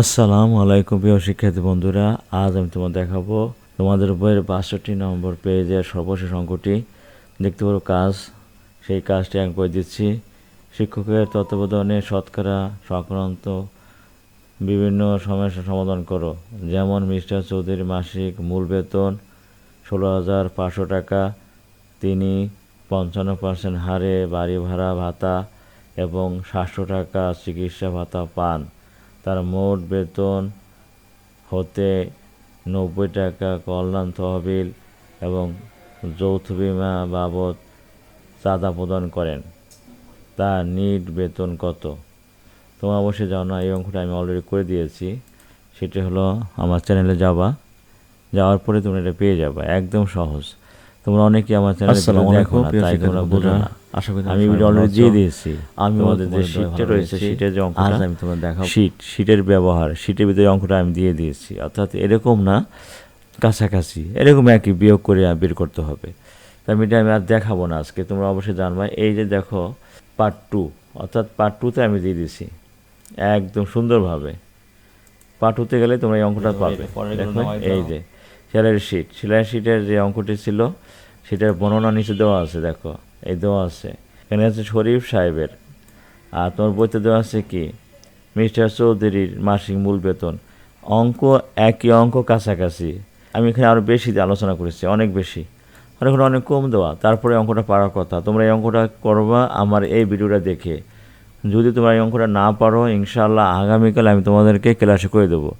আসসালামু আলাইকুম প্রিয় শিক্ষার্থী বন্ধুরা, আজ আমি তোমাদের দেখাবো তোমাদের বইয়ের বাষট্টি নম্বর পেজের সর্বশেষ অঙ্কটি। দেখতে পারো কাজ, সেই কাজটি আমি করে দিচ্ছি। শিক্ষকের তত্ত্বাবধানে শতকরা সংক্রান্ত বিভিন্ন সমস্যার সমাধান করো। যেমন মিস্টার চৌধুরীর মাসিক মূল বেতন ষোলো হাজার পাঁচশো টাকা, তিনি পঞ্চান্ন পার্সেন্ট হারে বাড়ি ভাড়া ভাতা এবং সাতশো টাকা চিকিৎসা ভাতা পান। তার মোট বেতন হতে নব্বই টাকা কল্যাণ তহবিল এবং যৌথ বিমা বাবদ চাঁদা প্রদান করেন। তার নিট বেতন কত? তোমরা অবশ্যই জানো না, এই অঙ্কটা আমি অলরেডি করে দিয়েছি। সেটি হলো আমার চ্যানেলে যাবা, যাওয়ার পরে তুমি এটা পেয়ে যাবে। একদম সহজ। তোমরা অনেকে আমার চ্যানেলে দেখো না তাই তোমরা বুঝো না। আশা করি আমি তোমরা ভিডিও অলরেডি দিয়ে দিয়েছি। আমি তোমাদের যে শীটটা রয়েছে। শীটের যে অঙ্কটা আমি তোমাদের দেখাবো। শীট শীটের ব্যবহার। শীটের ভিতরে অঙ্কটা আমি দিয়ে দিয়েছি। অর্থাৎ এরকম না কাছাকাছি। এরকম একই বিয়োগ করে বের করতে হবে। এটা আমি আর দেখাবো না আজকে। তোমরা অবশ্যই জানবা। এই যে দেখো পার্ট টু অর্থাৎ পার্ট টুতে আমি দিয়ে দিয়েছি। একদম সুন্দরভাবে। পার্ট টুতে গেলে তোমরা এই অঙ্কটা পাবে। দেখো এই যে। সেলাই শিট সেলাই শিটের যে অঙ্কটি ছিল, সেটার বর্ণনা নিচে দেওয়া আছে, দেখো। এই দেওয়া আছে। এখানে আছে শরীফ সাহেবের। আর তোমার বইতে দেওয়া আছে কি? মিস্টার চৌধুরীর মাসিক মূল বেতন। অঙ্ক একই অঙ্ক কাছাকাছি। আমি এখানে আরও বেশি আলোচনা করেছি, অনেক বেশি। আর এখানে অনেক কম দেওয়া। তারপরে অঙ্কটা পারার কথা। তোমরা এই অঙ্কটা করবা আমার এই ভিডিওটা দেখে। যদি তোমরা এই অঙ্কটা না পারো, ইনশাআল্লাহ আগামীকাল আমি তোমাদেরকে ক্লাসে করে দেবো।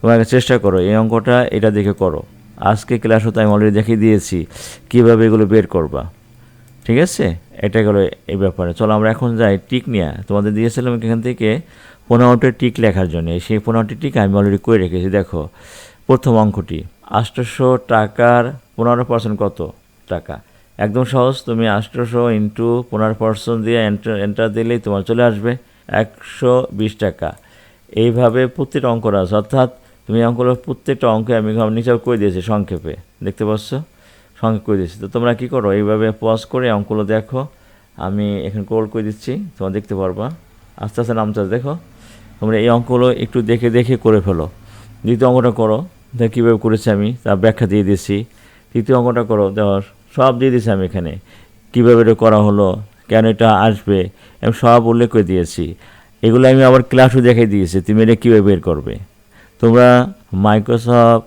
তোমাকে চেষ্টা করো, এই অঙ্কটা এটা দেখে করো। আজকে ক্লাস হতে আমি অলরেডি দেখিয়ে দিয়েছি। কীভাবে এগুলো বের করবা? ঠিক আছে? এটা গেলো এই ব্যাপারে। চলো আমরা এখন যাই টিক নিয়ে। তোমাদের দিয়েছিলাম এখান থেকে পনেরোটি টিক লেখার জন্য। সেই পনেরোটি টিক আমি অলরেডি করে রেখেছি। দেখো, প্রথম অঙ্কটি। আটশোশো টাকার পনেরো পার্সেন্ট কত? টাকা। একদম সহজ, তুমি আটশোশো ইন্টু পনেরো পার্সেন্ট দিয়ে এন্টার দিলেই তোমার চলে আসবে একশো বিশ টাকা। এইভাবে প্রত্যেকটা অঙ্ক আছে অর্থাৎ তুমি অঙ্কগুলো প্রত্যেকটা অঙ্কে আমি নিচেও করে দিয়েছি, সংক্ষেপে। দেখতে পাচ্ছ? সংক্ষেপ করে দিয়েছি। তো তোমরা কী করো? এইভাবে পজ করে অঙ্কগুলো দেখো। আমি এখানে কোল করে দিচ্ছি, তোমরা দেখতে পারবা। আস্তে আস্তে নামতে দেখো। তোমরা এই অঙ্কগুলো একটু দেখে দেখে করে ফেলো। দ্বিতীয় অঙ্কটা করো। দেখ কীভাবে করেছি আমি, তার ব্যাখ্যা দিয়ে দিয়েছি তৃতীয় অঙ্কটা করো দেওয়ার সব দিয়ে দিয়েছি আমি এখানে। কীভাবে এটা করা হলো, কেন এটা আসবে, আমি সব উল্লেখ করে দিয়েছি। এগুলো আমি আবার ক্লাসও দেখাই দিয়েছি, তুমি এটা কীভাবে বের করবে। তোমরা মাইক্রোসফট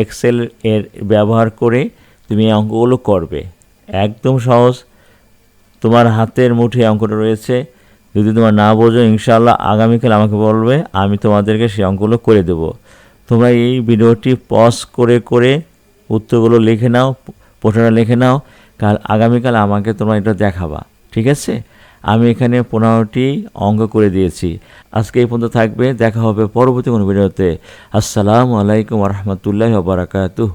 এক্সেল এর ব্যবহার করে তুমি এই অঙ্কগুলো করবে। একদম সহজ। তোমার হাতের মুঠে অঙ্কটা রয়েছে। যদি তোমার না বোঝো, ইনশাআল্লাহ আগামীকাল আমাকে বলবে, আমি তোমাদেরকে সেই অঙ্কগুলো করে দেব। তোমরা এই ভিডিওটি পজ করে করে উত্তরগুলো লিখে নাও প্রশ্নটা লিখে নাও। কাল আগামীকাল আমাকে তোমরা এটা দেখাবা। ঠিক আছে? আমি এখানে পনেরোটি অঙ্গ করে দিয়েছি। আজকে এই পর্যন্ত থাকবে, দেখা হবে পরবর্তী কোনো ভিডিওতে। আসসালামু আলাইকুম রহমতুল্লাহ বারাকাতুহ।